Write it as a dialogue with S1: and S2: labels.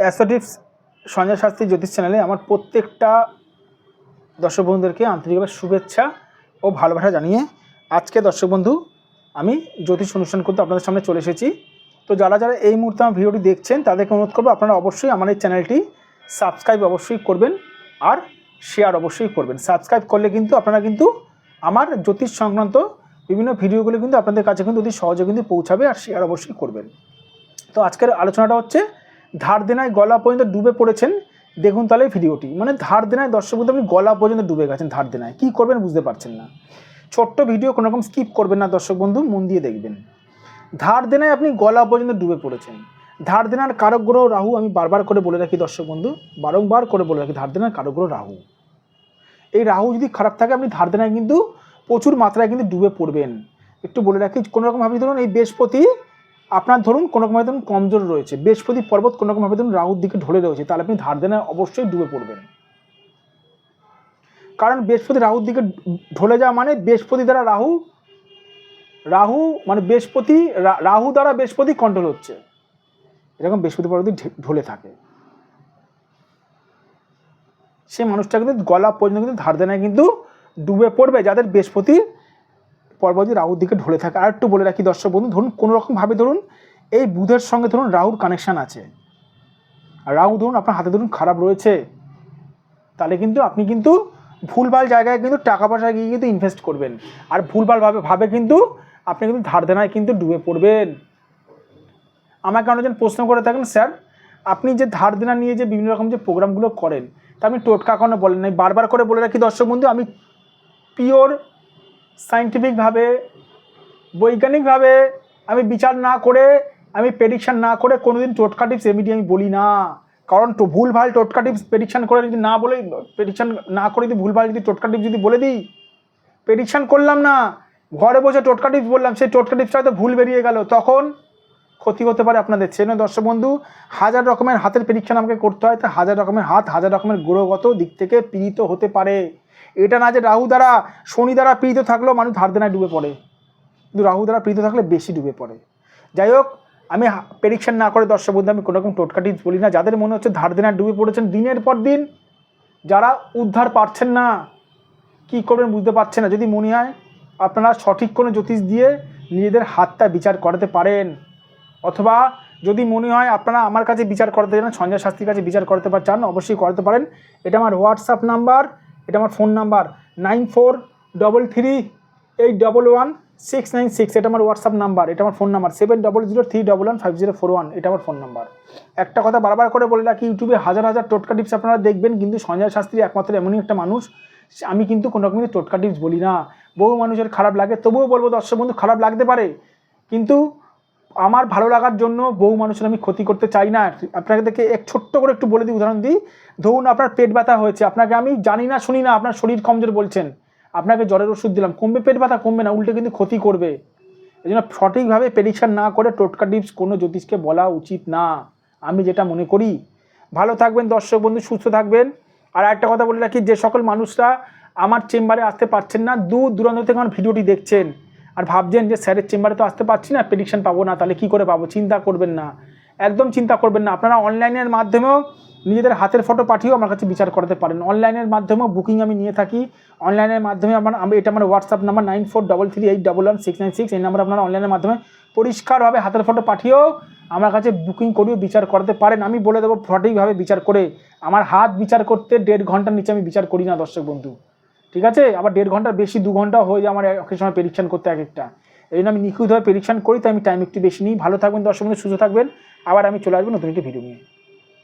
S1: অ্যাসোটিভস সঞ্জয় শাস্ত্রী জ্যোতিষ চ্যানেলে আমার প্রত্যেকটা দর্শক বন্ধুদেরকে আন্তরিকভাবে শুভেচ্ছা ও ভালোবাসা জানিয়ে আজকে দর্শক বন্ধু আমি জ্যোতিষ অনুষ্ঠান করতে আপনাদের সামনে চলে এসেছি। তো যারা যারা এই মুহূর্তে আমার ভিডিওটি দেখছেন, তাদেরকে অনুরোধ করব আপনারা অবশ্যই আমার এই চ্যানেলটি সাবস্ক্রাইব অবশ্যই করবেন আর শেয়ার অবশ্যই করবেন। সাবস্ক্রাইব করলে কিন্তু আপনারা কিন্তু আমার জ্যোতিষ সংক্রান্ত বিভিন্ন ভিডিওগুলো কিন্তু আপনাদের কাছে কিন্তু অতি সহজে কিন্তু পৌঁছাবে আর শেয়ার অবশ্যই করবেন। তো আজকের আলোচনাটা হচ্ছে ধার দেনায় গলা পর্যন্ত ডুবে পড়েছেন। দেখুন তাহলে ভিডিওটি। মানে ধার দেনায় দর্শক বন্ধু, আপনি গলা পর্যন্ত ডুবে গেছেন ধার দেনায়। কী করবেন বুঝতে পারছেন না। ছোট্ট ভিডিও, কোনো রকম স্কিপ করবেন না দর্শক বন্ধু, মন দিয়ে দেখবেন। ধার দেনায় আপনি গলা পর্যন্ত ডুবে পড়েছেন। ধার দেনার কারক গ্রহ রাহু, আমি বারবার করে বলে রাখি দর্শক বন্ধু, বারংবার করে বলে রাখি ধার দেনার কারক গ্রহ রাহু। এই রাহু যদি খারাপ থাকে, আপনি ধার দেনায় কিন্তু প্রচুর মাত্রায় কিন্তু ডুবে পড়বেন। একটু বলে রাখি, কোনো রকমভাবে ধরুন এই বৃহস্পতি আপনার ধরুন কোনো রকমভাবে ধরুন কমজোর রয়েছে, বৃহস্পতি পর্বত কোনো রকমভাবে ধরুন রাহুর দিকে ঢলে রয়েছে, তাহলে আপনি ধার দেনায় অবশ্যই ডুবে পড়বেন। কারণ বৃহস্পতি রাহুর দিকে ঢলে যাওয়া মানে বৃহস্পতি দ্বারা রাহু রাহু মানে বৃহস্পতি রাহু দ্বারা বৃহস্পতি কন্ট্রোল হচ্ছে। এরকম বৃহস্পতি পর্বতি ঢলে থাকে। সে মানুষটা কিন্তু গলা পর্যন্ত কিন্তু ধার দেনায় কিন্তু ডুবে পড়বে, যাদের বৃহস্পতি পর্বতী রাহুর দিকে ঢলে থাকে। আর একটু বলে রাখি দর্শক বন্ধু, ধরুন কোনো রকমভাবে ধরুন এই বুধের সঙ্গে ধরুন রাহুর কানেকশান আছে। আর রাহু ধরুন আপনার হাতে ধরুন খারাপ রয়েছে, তাহলে কিন্তু আপনি কিন্তু ভুলভাল জায়গায় কিন্তু টাকা পয়সা গিয়ে কিন্তু ইনভেস্ট করবেন। আর ভুলভাল ভাবে কিন্তু আপনি কিন্তু ধার দেনায় কিন্তু ডুবে পড়বেন। আমাকে অনেকজন প্রশ্ন করে থাকেন, স্যার, আপনি যে ধার দেনা নিয়ে যে বিভিন্ন রকম যে প্রোগ্রামগুলো করেন, তা আপনি টোটকা কোনো বলেন নাই? বারবার করে বলে রাখি দর্শক বন্ধু, আমি পিওর সাইন্টিফিকভাবে বৈজ্ঞানিকভাবে আমি বিচার না করে, আমি প্রেডিকশান না করে কোনো দিন টোটকা টিপস এমনি আমি বলি না। কারণ তো ভুলভাল টোটকা টিপস প্রেডিকশান করে যদি না বলে প্রেডিকশান না করে যদি ভুলভাল যদি টোটকা টিপস যদি বলে দিই প্রেডিকশান করলাম না, ঘরে বসে টোটকা টিপস বললাম, সেই টোটকা টিপসটা হয়তো ভুল বেরিয়ে গেল। তখন ক্ষতি হতে পারে আপনাদের। সেজন্য দর্শক বন্ধু, হাজার রকমের হাতের প্রেডিকশান আমাকে করতে হয়, তা হাজার রকমের হাত, হাজার রকমের গ্রহগত দিক থেকে পীড়িত হতে পারে। এটা না যে রাহু দ্বারা, শনি দ্বারা পীড়িত থাকলেও মানুষ ধার দেনায় ডুবে পড়ে। কিন্তু রাহু দ্বারা পীড়িত থাকলে বেশি ডুবে পড়ে। যাই হোক, আমি প্রেডিকশন না করে দর্শক বন্ধু, আমি কোনো রকম টোটকা টিপস বলি না। যাদের মনে হচ্ছে ধার দেনায় ডুবে পড়েছেন দিনের পর দিন, যারা উদ্ধার পারছেন না, কী করবেন বুঝতে পারছেন না। যদি মনে হয় আপনারা সঠিক কোনো জ্যোতিষ দিয়ে নিজেদের হাতটা বিচার করাতে পারেন। অথবা যদি মনে হয় আপনারা আমার কাছে বিচার করতে চান, সঞ্জয় শাস্ত্রীর কাছে বিচার করতে পার, চান, অবশ্যই করতে পারেন। এটা আমার হোয়াটসঅ্যাপ নাম্বার এটা আমার phone number nine four double three eight double one six nine six এটা আমার হোয়াটসঅ্যাপ নাম্বার এটা আমার phone number seven double zero three double one five zero four one এটা আমার ফোন নাম্বার একটা কথা বারবার করে বলে রাখি, ইউটিউবে হাজার হাজার টোটকা টিপস আপনারা দেখবেন, কিন্তু সঞ্জয় শাস্ত্রী একমাত্র এমনই একটা মানুষ আমি কিন্তু কোনো রকমের টোটকা টিপস বলি না। বহু মানুষের খারাপ লাগে, তবুও বলব দর্শক বন্ধু, খারাপ লাগতে পারে, কিন্তু আমার ভালো লাগার জন্য বহু মানুষের আমি ক্ষতি করতে চাই না। আপনাকে দেখে এক ছোট্ট করে একটু বলে দিই, উদাহরণ দিই। ধরুন আপনার পেট ব্যথা হয়েছে, আপনাকে আমি জানি না, শুনি না, আপনার শরীর কমজোর বলছেন। আপনাকে জ্বরের ওষুধ দিলাম, কমবে পেট ব্যথা, কমবে না, উল্টে কিন্তু ক্ষতি করবে। এই জন্য সঠিকভাবে প্রেডিকশান না করে টোটকা টিপস কোনো জ্যোতিষকে বলা উচিত না, আমি যেটা মনে করি। ভালো থাকবেন দর্শক বন্ধু, সুস্থ থাকবেন। আর একটা কথা বলে রাখি, যে সকল মানুষরা আমার চেম্বারে আসতে পারছেন না, দূর দূরান্ত থেকে আমার ভিডিওটি দেখছেন। আর ভাবছেন যে স্যারের চেম্বারে তো আসতে পারছি না প্রেডিকশান পাবো না, তাহলে কী করে পাবো? চিন্তা করবেন না। একদম চিন্তা করবেন না। আপনারা অনলাইনের মাধ্যমেও নিজেদের হাতের ফটো পাঠিয়েও আমার কাছে বিচার করতে পারেন। অনলাইনের মাধ্যমেও বুকিং আমি নিয়ে থাকি। অনলাইনের মাধ্যমে আমার, আমি, এটা আমার WhatsApp number nine four double three eight double one six nine six এই নাম্বার আপনারা অনলাইনের মাধ্যমে পরিষ্কারভাবে হাতের ফটো পাঠিয়েও আমার কাছে বুকিং করেও বিচার করতে পারেন। আমি বলে দেবো সঠিকভাবে বিচার করে। আমার হাত বিচার করতে দেড় ঘণ্টার নিচে আমি বিচার করি না, দর্শক বন্ধু। ঠিক আছে? আবার দেড় ঘণ্টার বেশি, দু ঘণ্টা হয়ে যায় আমার এক সময় প্রেডিকশন করতে এক একটা। এই জন্য আমি নিখুঁতভাবে প্রেডিকশন করি, তাই আমি টাইম একটু বেশি নিই। ভালো থাকবেন, দর্শক বন্ধু, সুস্থ থাকবেন। আবার আমি চলে আসব নতুন একটি ভিডিও নিয়ে।